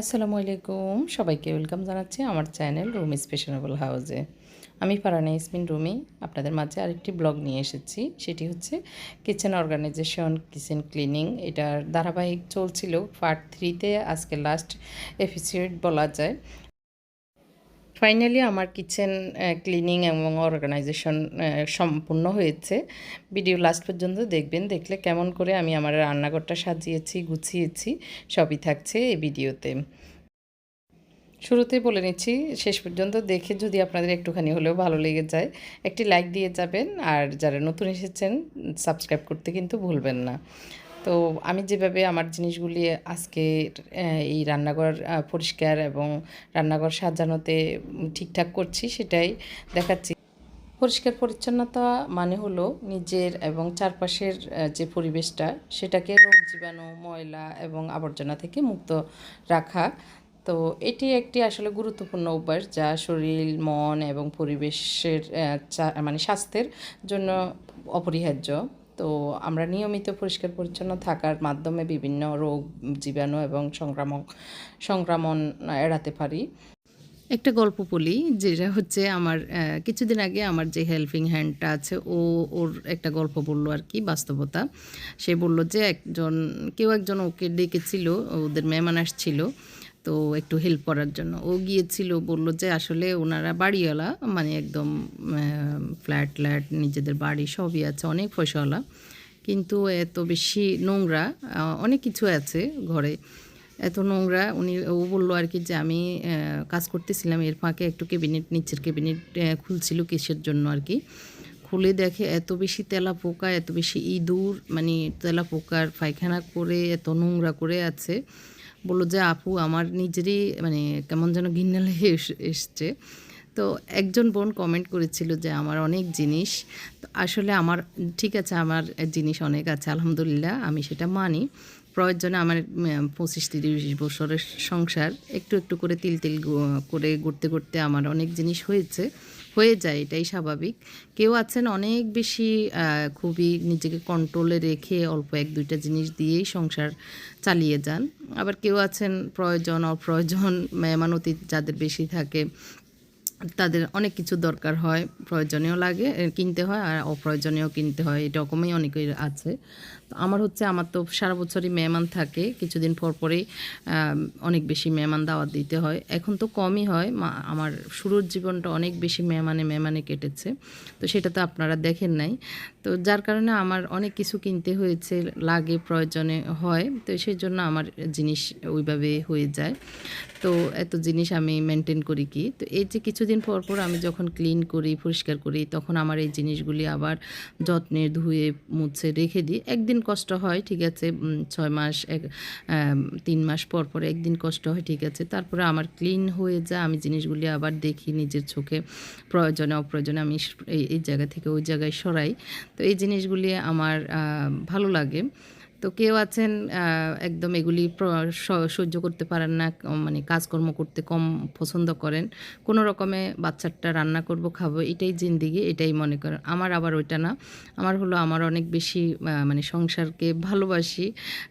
আসসালামু আলাইকুম। সবাইকে ওয়েলকাম জানাচ্ছি আমার চ্যানেল রুম স্পেশনেবল হাউজে আমি ফারানা ইসমিন রুমি, আপনাদের মাঝে আরেকটি ব্লগ নিয়ে এসেছি। সেটি হচ্ছে কিচেন অর্গানাইজেশন, কিচেন ক্লিনিং। এটার ধারাবাহিক চলছিল পার্ট থ্রিতে, আজকে লাস্ট এপিসোড বলা যায়। ফাইনালি আমার কিচেন ক্লিনিং এবং অর্গানাইজেশন সম্পূর্ণ হয়েছে। ভিডিও লাস্ট পর্যন্ত দেখবেন। দেখলে কেমন করে আমি আমার রান্নাঘরটা সাজিয়েছি, গুছিয়েছি, সবই থাকছে এই ভিডিওতে শুরুতেই বলে নিচ্ছি, শেষ পর্যন্ত দেখে যদি আপনাদের একটুখানি হলেও ভালো লেগে যায়, একটি লাইক দিয়ে যাবেন। আর যারা নতুন এসেছেন সাবস্ক্রাইব করতে কিন্তু ভুলবেন না। তো আমি যেভাবে আমার জিনিসগুলি আজকে এই রান্নাঘর পরিষ্কার এবং রান্নাঘর সাজানোতে ঠিকঠাক করছি সেটাই দেখাচ্ছি। পরিষ্কার পরিচ্ছন্নতা মানে হলো নিজের এবং চারপাশের যে পরিবেশটা সেটাকে রোগ জীবাণু, ময়লা এবং আবর্জনা থেকে মুক্ত রাখা। তো এটি একটি আসলে গুরুত্বপূর্ণ অভ্যাস যা শরীর, মন এবং পরিবেশের মানে স্বাস্থ্যের জন্য অপরিহার্য। তো আমরা নিয়মিত পরিষ্কার পরিচ্ছন্ন থাকার মাধ্যমে বিভিন্ন রোগ, জীবাণু এবং সংক্রামক, সংক্রমণ এড়াতে পারি। একটা গল্প বলি, যেটা হচ্ছে আমার কিছুদিন আগে আমার যে হেল্পিং হ্যান্ডটা আছে, ও, ওর একটা গল্প বলল আর কি, বাস্তবতা। সে বলল যে একজন, কেউ একজন ওকে ডেকেছিল, ওদের মেহমান আসছিল তো একটু হেল্প করার জন্য। ও গিয়েছিল, বলল যে আসলে ওনারা বাড়িওয়ালা মানে একদম ফ্ল্যাট ফ্ল্যাট নিজেদের বাড়ি সবই আছে, অনেক পয়সাওয়ালা কিন্তু এত বেশি নোংরা অনেক কিছু আছে ঘরে। এত নোংরা, উনি, ও বলল আর কি যে আমি কাজ করতেছিলাম, এর ফাঁকে একটু ক্যাবিনেট নিচের ক্যাবিনেট খুলছিল কিসের জন্য আর কি। খুলে দেখে এত বেশি তেলা পোকা এত বেশি ইঁদুর মানে তেলা পোকার পায়খানা করে, এত নোংরা করে আছে। বলল যে, আপু, আমার নিজেরই মানে কেমন যেন ঘিন্না লেগে এসছে। তো একজন বোন কমেন্ট করেছিল যে, আমার অনেক জিনিস। তো আসলে আমার, ঠিক আছে, আমার জিনিস অনেক আছে, আলহামদুলিল্লাহ, আমি সেটা মানি। প্রয়োজনে আমার পঁচিশ তিরিশ বছরের সংসার, একটু একটু করে তিল তিল করে ঘুরতে ঘুরতে আমার অনেক জিনিস হয়েছে। হয়ে যায়, এটাই স্বাভাবিক। কেউ আছেন অনেক বেশি খুবই নিজেকে কন্ট্রোলে রেখে অল্প এক, দুইটা জিনিস দিয়েই সংসার চালিয়ে যান। আবার কেউ আছেন প্রয়োজন, অপ্রয়োজন মেহমানতি যাদের বেশি থাকে, তাদের অনেক কিছু দরকার হয়, প্রয়োজনীয় লাগে, কিনতে হয় আর অপ্রয়োজনীয় কিনতে হয়, এরকমই অনেকের আছে। আমার হচ্ছে, আমার তো সারা বছরই মেহমান থাকে। কিছুদিন পর পরেই অনেক বেশি মেহমান দাওয়াত দিতে হয়। এখন তো কমই হয়। আমার শুরুর জীবনটা অনেক বেশি মেহমানে মেহমানে কেটেছে। তো সেটা তো আপনারা দেখেন নাই। তো যার কারণে আমার অনেক কিছু কিনতে হয়েছে, লাগে, প্রয়োজনে হয়। তো সেই জন্য আমার জিনিস ওইভাবে হয়ে যায়। তো এত জিনিস আমি মেনটেন করি কি? তো এই যে কিছুদিন পর পর আমি যখন ক্লিন করি, পরিষ্কার করি, তখন আমার এই জিনিসগুলি আবার যত্নে ধুয়ে, মুছে রেখে দিই। একদিন কষ্ট হয়, ঠিক আছে ছয় মাস, এক তিন মাস পর পর একদিন কষ্ট হয়, ঠিক আছে। তারপরে আমার ক্লিন হয়ে যায়, আমি জিনিসগুলি আবার দেখি নিজের চোখে, প্রয়োজনে, অপ্রয়োজনে আমি এই জায়গা থেকে ওই জায়গায় সরাই। তো এই জিনিসগুলি আমার ভালো লাগে। তো কেউ আছেন একদম এগুলি সহ্য করতে পারেন না মানে কাজকর্ম করতে কম পছন্দ করেন। কোনো রকমে বাচ্চাটা রান্না করব, খাব, এটাই জিন্দিগি, এটাই মনে করেন। আমার আবার ওইটা না। আমার হলো, আমার অনেক বেশি মানে সংসারকে ভালোবাসি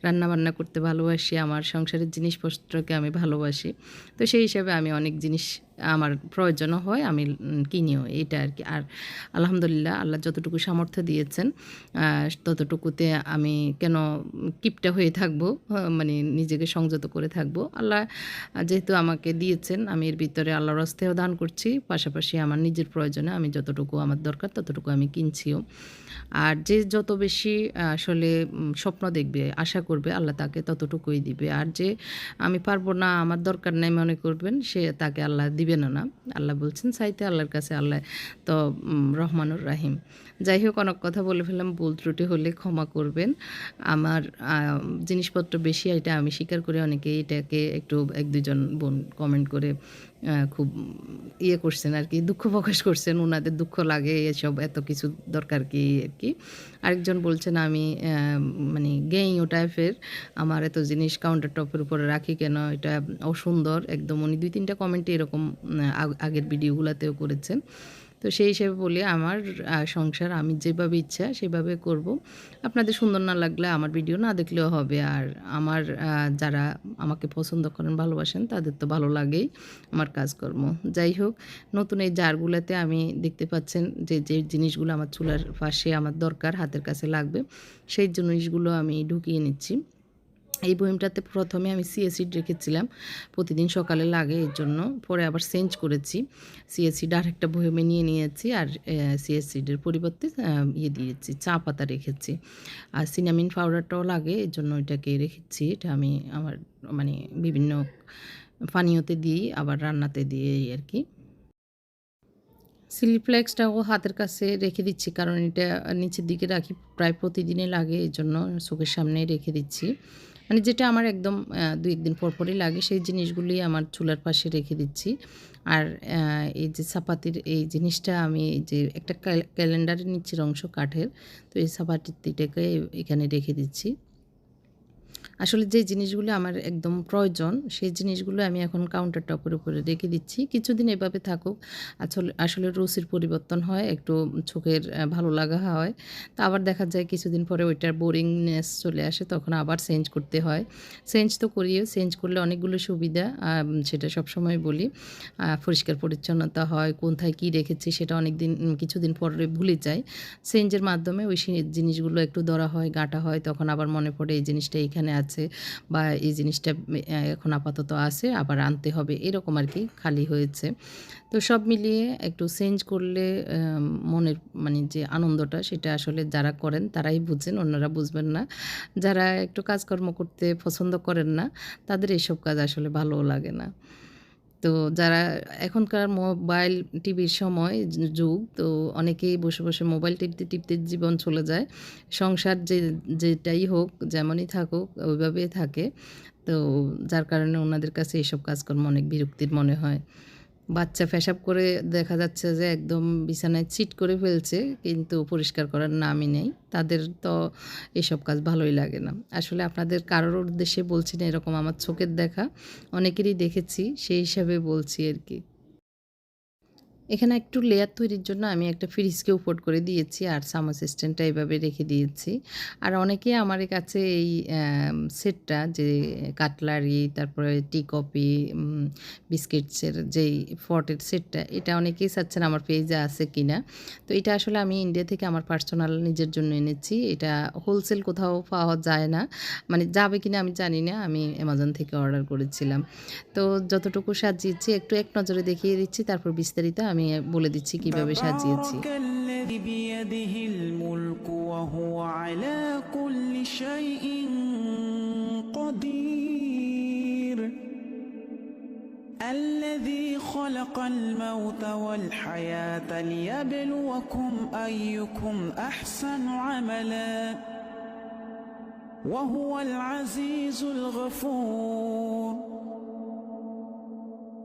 রান্না বান্না করতে ভালোবাসি, আমার সংসারের জিনিসপত্রকে আমি ভালোবাসি। তো সেই হিসাবে আমি অনেক জিনিস আমার প্রয়োজনও হয়, আমি কিনিও। এটা আর কি। আর আলহামদুলিল্লাহ আল্লাহ যতটুকু সামর্থ্য দিয়েছেন ততটুকুতে আমি কেন কিপটা হয়ে থাকব মানে নিজেকে সংযত করে থাকব। আল্লাহ যেহেতু আমাকে দিয়েছেন, আমি এর ভিতরে আল্লাহর হস্তেও দান করছি, পাশাপাশি আমার নিজের প্রয়োজনে আমি যতটুকু আমার দরকার ততটুকু আমি কিনছিও। আর যে যত বেশি আসলে স্বপ্ন দেখবে, আশা করবে, আল্লাহ তাকে ততটুকুই দিবে। আর যে আমি পারব না, আমার দরকার নেই মনে করবেন, সে তাকে আল্লাহ দিবেন না। আল্লাহ বলছেন চাইতে আল্লাহর কাছে আল্লাহ তো রহমানুর রাহিম। যাই হোক, অনেক কথা বলে ফেললাম। ভুল ত্রুটি হলে ক্ষমা করবেন। আমার জিনিসপত্র বেশি, এটা আমি স্বীকার করে অনেকে এটাকে একটু এক দুজন বোন কমেন্ট করে খুব ইয়ে করছেন আর কি, দুঃখ প্রকাশ করছেন। ওনাদের দুঃখ লাগে, এসব এত কিছু দরকার কি আর কি? আরেকজন বলছেন, আমি মানে ও টাইপের আমার এত জিনিস কাউন্টার টপের উপরে রাখি কেন? এটা অসুন্দর। একদম উনি দুই তিনটা কমেন্টে এরকম আগের ভিডিওগুলোতেও করেছেন। তো সেই হিসেবে বলি আমার সংসার আমি যেভাবে ইচ্ছা সেভাবে করব। আপনাদের সুন্দর না লাগলে আমার ভিডিও না দেখলেও হবে। আর আমার যারা আমাকে পছন্দ করেন, ভালোবাসেন, তাদের তো ভালো লাগেই আমার কাজকর্ম। যাই হোক, নতুন এই জারগুলোতে আমি দেখতে পাচ্ছেন যে যে জিনিসগুলো আমার চুলার পাশে আমার দরকার, হাতের কাছে লাগবে, সেই জিনিসগুলো আমি ঢুকিয়ে নিচ্ছি। এই বইমটাতে প্রথমে আমি সিএসিড রেখেছিলাম প্রতিদিন সকালে লাগে এর জন্য। পরে আবার চেঞ্জ করেছি। সিএসিড আর একটা বইমে নিয়ে নিয়েছি আর সিএসিডের পরিবর্তে ইয়ে দিয়েছি, চা পাতা রেখেছি। আর সিনামিন পাউডারটাও লাগে, এর জন্য ওইটাকে রেখেছি। এটা আমি আমার মানে বিভিন্ন পানীয়তে দিই, আবার রান্নাতে এই আর কি। সিলিফ্লেক্সটাও হাতের কাছে রেখে দিচ্ছি, কারণ এটা নিচের দিকে রাখি, প্রায় প্রতিদিনে লাগে এই জন্য চোখের সামনে রেখে দিচ্ছি। মানে যেটা আমার একদম দুই একদিন পরপরই লাগে, সেই জিনিসগুলি আমার চুলার পাশে রেখে দিচ্ছি। আর এই যে চাপাতির এই জিনিসটা আমি যে একটা ক্যাল- ক্যালেন্ডারের নিচের অংশ কাঠের, তো এই চাপাতিটাকে এখানে রেখে দিচ্ছি। আসলে যে জিনিসগুলো আমার একদম প্রয়োজন, সেই জিনিসগুলো আমি এখন কাউন্টার টপের উপরে রেখে দিচ্ছি। কিছুদিন এভাবে থাকুক আসলে আসলে রুচির পরিবর্তন হয়, একটু চোখের ভালো লাগা হয়। তা আবার দেখা যায় কিছুদিন পরে ওইটার বোরিংনেস চলে আসে, তখন আবার চেঞ্জ করতে হয়। চেঞ্জ তো করিও চেঞ্জ করলে অনেকগুলো সুবিধা সেটা সবসময় বলি। পরিষ্কার পরিচ্ছন্নতা হয়, কোথায় কী রেখেছি সেটা অনেক দিন কিছুদিন পরে ভুলে যায় চেঞ্জের মাধ্যমে ওই জিনিসগুলো একটু ধরা হয়, গাঁটা হয়, তখন আবার মনে পড়ে এই জিনিসটা এইখানে আছে। বা এই জিনিসটা এখন আপাতত আছে, আবার আনতে হবে, এরকম আর কি খালি হয়েছে। তো সব মিলিয়ে একটু চেঞ্জ করলে মনের মানে যে আনন্দটা সেটা আসলে যারা করেন তারাই বুঝেন, অন্যরা বুঝবেন না। যারা একটু কাজকর্ম করতে পছন্দ করেন না, তাদের এইসব কাজ আসলে ভালোও লাগে না। তো যারা এখনকার মোবাইল টিভির সময় যুগ, তো অনেকেই বসে বসে মোবাইল টিপতে টিপতে জীবন চলে যায়। সংসার যে, যেটাই হোক, যেমনই থাকুক, ওইভাবেই থাকে। তো যার কারণে ওনাদের কাছে এইসব কাজকর্ম অনেক বিরক্তির মনে হয়। বাচ্চা পেশাব করে দেখা যাচ্ছে যে একদম বিছানায় চিট করে ফেলছে, কিন্তু পরিষ্কার করার নামই নেই। তাদের তো এসব কাজ ভালোই লাগে না। আসলে আপনাদের কারোর উদ্দেশ্যে বলছি না, এরকম আমার চোখের দেখা অনেকেরই দেখেছি, সেই হিসাবে বলছি আর কি। এখানে একটু লেয়ার তৈরির জন্য আমি একটা ফ্রিজকে উপর করে দিয়েছি আর সামার সিস্টেমটা এইভাবে রেখে দিয়েছি। আর অনেকে আমার কাছে এই সেটটা যে কাটলারি তারপরে টি কপি বিস্কিটসের যেই ফটের সেটটা এটা অনেকেই চাচ্ছেন আমার পেজে আছে কিনা। তো এটা আসলে আমি ইন্ডিয়া থেকে আমার পার্সোনাল নিজের জন্য এনেছি। এটা হোলসেল কোথাও পাওয়া যায় না। মানে যাবে কিনা আমি জানি না। আমি অ্যামাজন থেকে অর্ডার করেছিলাম। তো যতটুকু সাজিয়েছি, একটু এক নজরে দেখিয়ে দিচ্ছি, তারপর বিস্তারিত আমি বলে দিচ্ছি কিভাবে সাজিয়েছি تبارك الذي بيده الملك وهو على كل شيء قدير الذي خلق الموت والحياة ليبلوكم أيكم أحسن عملا وهو العزيز الغفور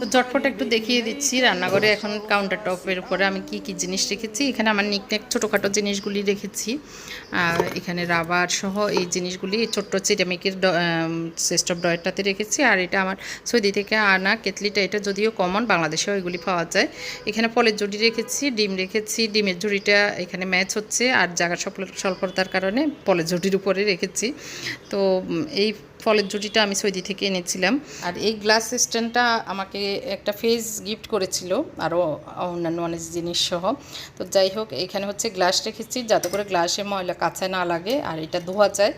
তো ঝটপট একটু দেখিয়ে দিচ্ছি রান্নাঘরে এখন কাউন্টার টপের উপরে আমি কি কি জিনিস রেখেছি। এখানে আমার নিকনেক ছোটোখাটো জিনিসগুলি রেখেছি। আর এখানে রাবার সহ এই জিনিসগুলি ছোট্ট চিরামিকের সিস্টম ডয়েরটাতে রেখেছি। আর এটা আমার সৌদি থেকে আনা কেতলিটা এটা যদিও কমন বাংলাদেশেও এগুলি পাওয়া যায়। এখানে ফলের জুড়ি রেখেছি, ডিম রেখেছি, ডিমের ঝুড়িটা এখানে ম্যাচ হচ্ছে। আর জায়গা স্বল্প- স্বল্পতার কারণে ফলের ঝুড়ির উপরে রেখেছি। তো এই ফলের জুটিটা আমি সৌদি থেকে এনেছিলাম। আর এই গ্লাস স্ট্যান্ডটা আমাকে একটা ফেস গিফট করেছিল, আরও অন্যান্য অনেক জিনিস সহ। তো যাই হোক, এখানে হচ্ছে গ্লাস রেখেছি, যাতে করে গ্লাসে ময়লা কাঁচায় না লাগে, আর এটা ধোয়া যায়।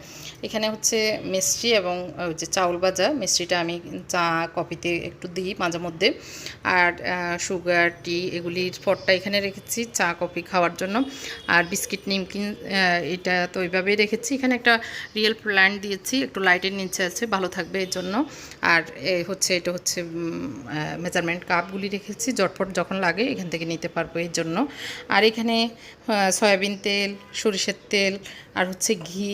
এখানে হচ্ছে মিষ্টি এবং যে চাউল ভাজা, মিষ্টিটা আমি চা, কফিতে একটু দিই মাঝে মধ্যে। আর সুগার, টি এগুলির ফটটা এখানে রেখেছি চা, কফি খাওয়ার জন্য। আর বিস্কিট, নিমকিন এটা তো ওইভাবেই রেখেছি। এখানে একটা রিয়েল প্ল্যান্ট দিয়েছি, একটু লাইটের নিচে ইচ্ছা আছে ভালো থাকবে এর জন্য। আর হচ্ছে, এটা হচ্ছে মেজারমেন্ট কাপগুলি রেখেছি জটফট যখন লাগে এখান থেকে নিতে পারব এর জন্য। আর এখানে সয়াবিন তেল, সরিষার তেল, আর হচ্ছে ঘি।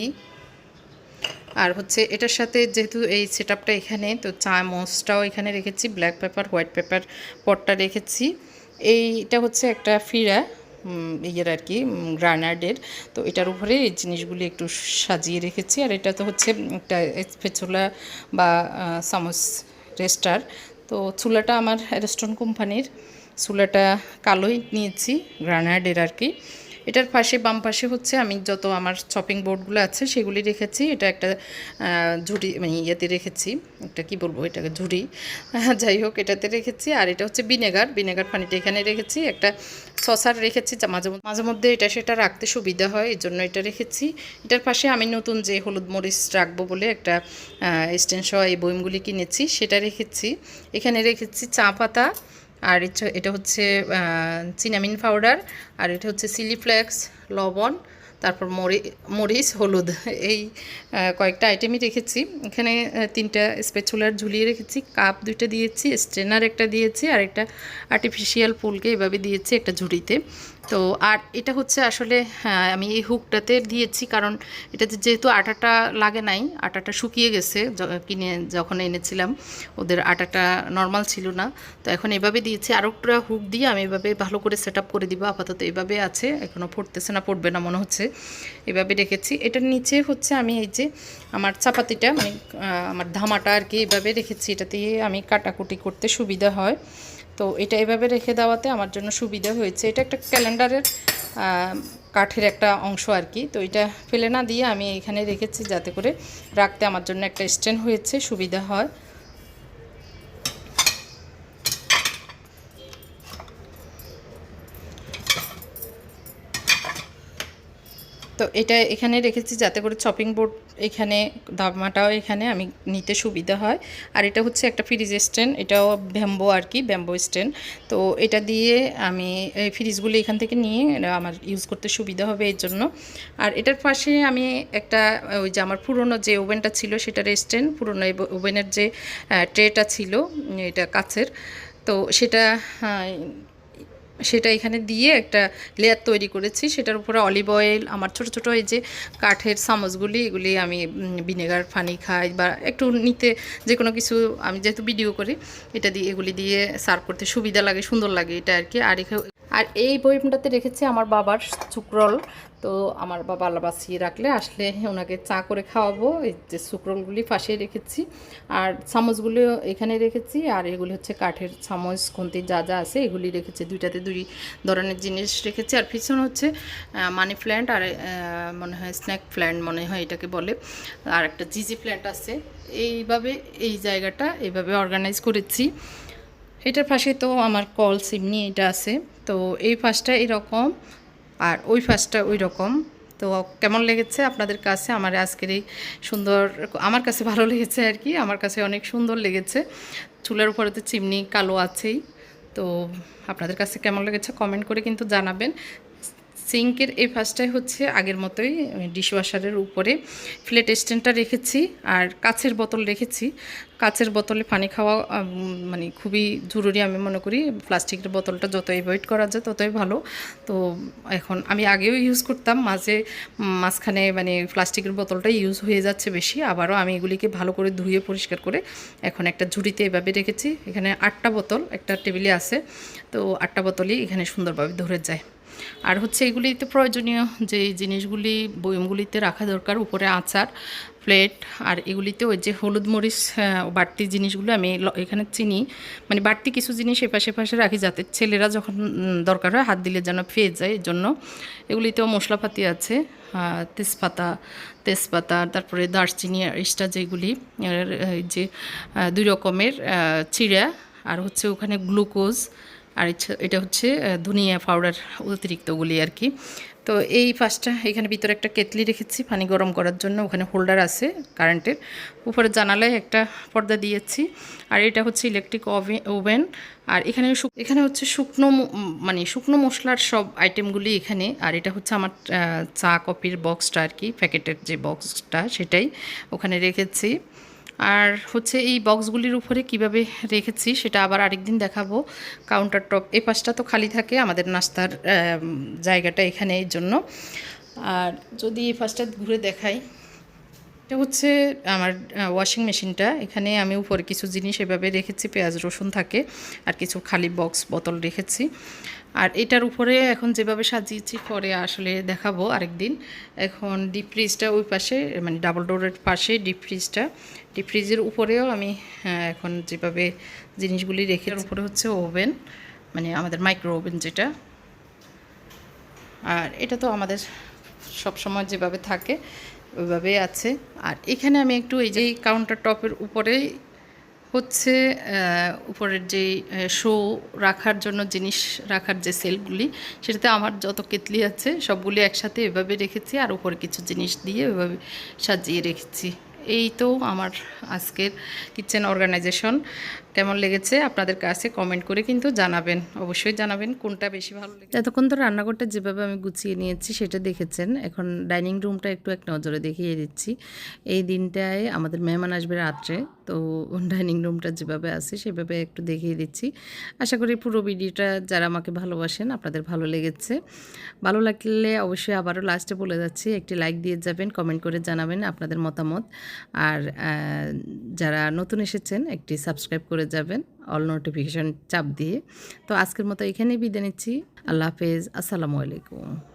আর হচ্ছে, এটার সাথে যেহেতু এই সেট এখানে, তো চামচটাও এখানে রেখেছি ব্ল্যাক পেপার হোয়াইট পেপার পটটা রেখেছি। এইটা হচ্ছে একটা ফিরা। ইয়ের আর কি গ্রানার্ডের তো এটার উপরে এই জিনিসগুলি একটু সাজিয়ে রেখেছি। আর এটা তো হচ্ছে একটা স্পেচুলা বা সামস রেস্টার। তো চুলাটা আমার রেস্টন কোম্পানির। চুলাটা কালোই নিয়েছি গ্রানার্ডের আর কি। এটার পাশে, বাম পাশে হচ্ছে আমি যত আমার চপিং বোর্ডগুলো আছে সেগুলি রেখেছি। এটা একটা ঝুড়ি মানে ইয়েতে রেখেছি। একটা কি বলব এটাকে? ঝুড়ি। যাই হোক, এটাতে রেখেছি। আর এটা হচ্ছে ভিনেগার। ভিনেগার পানিটা এখানে রেখেছি। একটা সসার রেখেছি মাঝে মাঝে মধ্যে এটা সেটা রাখতে সুবিধা হয়, এই জন্য এটা রেখেছি। এটার পাশে আমি নতুন যে হলুদ মরিচ রাখব বলে একটা স্টেন সহ এই বইমগুলি কিনেছি, সেটা রেখেছি। এখানে রেখেছি চা পাতা। আর এটা হচ্ছে চিনামিন পাউডার আর এটা হচ্ছে সিলিফ্লেক্স লবণ, তারপর মরি, মরিচ, হলুদ, এই কয়েকটা আইটেমই রেখেছি। এখানে তিনটা স্পেচুলার ঝুলিয়ে রেখেছি। কাপ দুইটা দিয়েছি স্ট্রেনার একটা দিয়েছি আর একটা আর্টিফিশিয়াল ফুলকে এভাবে দিয়েছি একটা ঝুড়িতে। তো আর এটা হচ্ছে আসলে হ্যাঁ, আমি এই হুকটাতে দিয়েছি কারণ এটাতে যেহেতু আটাটা লাগে নাই আটাটা শুকিয়ে গেছে কিনে যখন এনেছিলাম ওদের আটাটা নর্মাল ছিল না। তো এখন এভাবে দিয়েছি আরও একটা হুক দিয়ে আমি এভাবে ভালো করে সেট করে দিব আপাতত এভাবে আছে এখনও পড়তেছে না পড়বে না মনে হচ্ছে। এভাবে রেখেছি। এটার নিচে হচ্ছে আমি এই যে আমার চাপাতিটা মানে আমার ধামাটা আর কি এভাবে রেখেছি এটা দিয়ে আমি কাটাকুটি করতে সুবিধা হয়। তো এটা এভাবে রেখে দেওয়াতে আমার জন্য সুবিধা হয়েছে। এটা একটা ক্যালেন্ডারের কাঠের একটা অংশ আর কি। তো এটা ফেলে না দিয়ে আমি এখানে রেখেছি যাতে করে রাখতে আমার জন্য একটা স্ট্যান্ড হয়েছে, সুবিধা হয়। তো এটা এখানে রেখেছি যাতে করে চপিং বোর্ড এখানে দামাটাও এখানে আমি নিতে সুবিধা হয়। আর এটা হচ্ছে একটা ফ্রিজ স্ট্যান্ড এটাও ব্যাম্বো আর কি ব্যাম্বো স্ট্যান্ড তো এটা দিয়ে আমি এই ফ্রিজগুলো এখান থেকে নিয়ে আমার ইউজ করতে সুবিধা হবে এর জন্য। আর এটার পাশে আমি একটা ওই যে আমার পুরনো যে ওভেনটা ছিল সেটার স্ট্যান্ড পুরনো ওভেনের যে ট্রেটা ছিল এটা কাছের তো সেটা আহ, সেটা এখানে দিয়ে একটা লেয়ার তৈরি করেছি। সেটার উপরে অলিভ অয়েল আমার ছোট ছোট এই যে কাঠের চামচগুলি, এগুলি আমি ভিনেগার ফানি খাই বা একটু নিতে যে কোনো কিছু আমি যেহেতু ভিডিও করি, এটা দিয়ে এগুলি দিয়ে সার্ভ করতে সুবিধা লাগে, সুন্দর লাগে এটা আর কি। আর আর এই বইমটাতে রেখেছি আমার বাবার সুক্রল তো আমার বাবা আল্লাহ বাঁচিয়ে রাখলে আসলে ওনাকে চা করে খাওয়াবো। এই যে সুক্রলগুলি পাশে রেখেছি। আর চামচগুলো এখানে রেখেছি। আর এগুলি হচ্ছে কাঠের চামচ, খুন্তি যা যা আছে এগুলি রেখেছি। দুইটাতে দুই ধরনের জিনিস রেখেছি। আর পিছনে হচ্ছে মানি প্ল্যান্ট আর মনে হয় স্ন্যাক প্ল্যান্ট মনে হয় এটাকে বলে। আর একটা জিজি প্ল্যান্ট আছে। এইভাবে, এই জায়গাটা এইভাবে অর্গানাইজ করেছি। এটার পাশে তো আমার কল সিমনি এটা আছে। তো এই ফাঁসটা এরকম আর ওই ফাঁসটা ওই রকম তো কেমন লেগেছে আপনাদের কাছে? আমার আজকের এই সুন্দর, আমার কাছে ভালো লেগেছে আর কি। আমার কাছে অনেক সুন্দর লেগেছে। চুলের উপরে তো চিমনি কালো আছেই। তো আপনাদের কাছে কেমন লেগেছে কমেন্ট করে কিন্তু জানাবেন। সিঙ্কের এই ফার্স্টটাই হচ্ছে আগের মতোই ডিশওয়াশারের উপরে। ফ্লেট স্ট্যান্ডটা রেখেছি আর কাছের বোতল রেখেছি। কাছের বোতলে পানি খাওয়া মানে খুবই জরুরি আমি মনে করি। প্লাস্টিকের বোতলটা যত অ্যাভয়েড করা যায় ততই ভালো। তো এখন আমি আগেও ইউজ করতাম, মাঝে মাঝখানে মানে প্লাস্টিকের বোতলটা ইউজ হয়ে যাচ্ছে বেশি। আবারও আমি এগুলিকে ভালো করে ধুয়ে পরিষ্কার করে এখন একটা ঝুড়িতে এভাবে রেখেছি। এখানে আটটা বোতল, একটা টেবিলে আছে। তো আটটা বোতলই এখানে সুন্দরভাবে ধরে যায়। আর হচ্ছে এগুলিতে প্রয়োজনীয় যে জিনিসগুলি বয়মগুলিতে রাখা দরকার, উপরে আচার, প্লেট, আর এগুলিতে ওই যে হলুদ মরিচ বাড়তি জিনিসগুলো আমি এখানে চিনি মানে বাড়তি কিছু জিনিস এপাশে পাশে রাখি যাতে ছেলেরা যখন দরকার হয় হাত দিলে যেন পেয়ে যায় এর জন্য এগুলিতেও মশলাপাতি আছে তেজপাতা তেজপাতা, তারপরে দারচিনি ইস্টা যেগুলি যে দুই রকমের চিড়া, আর হচ্ছে ওখানে গ্লুকোজ আর এটা হচ্ছে ধনিয়া পাউডার অতিরিক্তগুলি আর কি। তো এই পাঁচটা এখানে ভিতরে একটা কেতলি রেখেছি, পানি গরম করার জন্য, ওখানে হোল্ডার আছে কারেন্টের উপরে জানালায় একটা পর্দা দিয়েছি, আর এটা হচ্ছে ইলেকট্রিক ওভেন আর এখানে এখানে হচ্ছে শুকনো মানে শুকনো মশলার সব আইটেমগুলি এখানে। আর এটা হচ্ছে আমার চা কপির বক্সটা আর কি, প্যাকেটের যে বক্সটা সেটাই ওখানে রেখেছি। আর হচ্ছে এই বক্সগুলির উপরে কীভাবে রেখেছি সেটা আবার আরেকদিন দেখাবো। কাউন্টার টপ এ পাশটা তো খালি থাকে আমাদের নাস্তার জায়গাটা এখানে এর জন্য। আর যদি এই পাশটা ঘুরে দেখাই। এটা হচ্ছে আমার ওয়াশিং মেশিনটা এখানে আমি উপরে কিছু জিনিস এভাবে রেখেছি, পেঁয়াজ, রসুন থাকে, আর কিছু খালি বক্স বোতল রেখেছি। আর এটার উপরে এখন যেভাবে সাজিয়েছি, পরে আসলে দেখাবো আরেকদিন। এখন ডিপ ফ্রিজটা ওই পাশে মানে ডাবল ডোরের পাশে ডিপ ফ্রিজটা ডিপ ফ্রিজের উপরেও আমি এখন যেভাবে জিনিসগুলি রেখে উপরে হচ্ছে ওভেন মানে আমাদের মাইক্রো ওভেন যেটা। আর এটা তো আমাদের সব সময় যেভাবে থাকে ওইভাবে আছে। আর এখানে আমি একটু এই যে কাউন্টার টপের উপরেই হচ্ছে উপরের যে শো রাখার জন্য জিনিস রাখার যে সেলগুলি, সেটাতে আমার যত কেতলি আছে সবগুলি একসাথে এভাবে রেখেছি আর উপরে কিছু জিনিস দিয়ে ওইভাবে সাজিয়ে রেখেছি। এই তো আমার আজকের কিচেন অর্গানাইজেশন কেমন লেগেছে আপনাদের কাছে কমেন্ট করে কিন্তু জানাবেন। অবশ্যই জানাবেন কোনটা বেশি ভালো লেগেছে। এতক্ষণ তো রান্নাঘরটা যেভাবে আমি গুছিয়ে নিয়েছি সেটা দেখেছেন। এখন ডাইনিং রুমটা একটু এক নজরে দেখিয়ে দিচ্ছি। এই দিনটায় আমাদের মেহমান আসবে রাত্রে, তো ডাইনিং রুমটা যেভাবে আছে সেভাবে একটু দেখিয়ে দিচ্ছি। আশা করি পুরো ভিডিওটা যারা আমাকে ভালোবাসেন, আপনাদের ভালো লেগেছে। ভালো লাগলে অবশ্যই আবারও লাস্টে বলে যাচ্ছি, একটি লাইক দিয়ে যাবেন কমেন্ট করে জানাবেন আপনাদের মতামত। আর যারা নতুন এসেছেন, একটি সাবস্ক্রাইব করে যাবেন অল নোটিফিকেশন চাপ দিয়ে। তো আজকের মতো এখানেই বিদায় নিচ্ছি। আল্লাহ হাফেজ। আসসালামু আলাইকুম।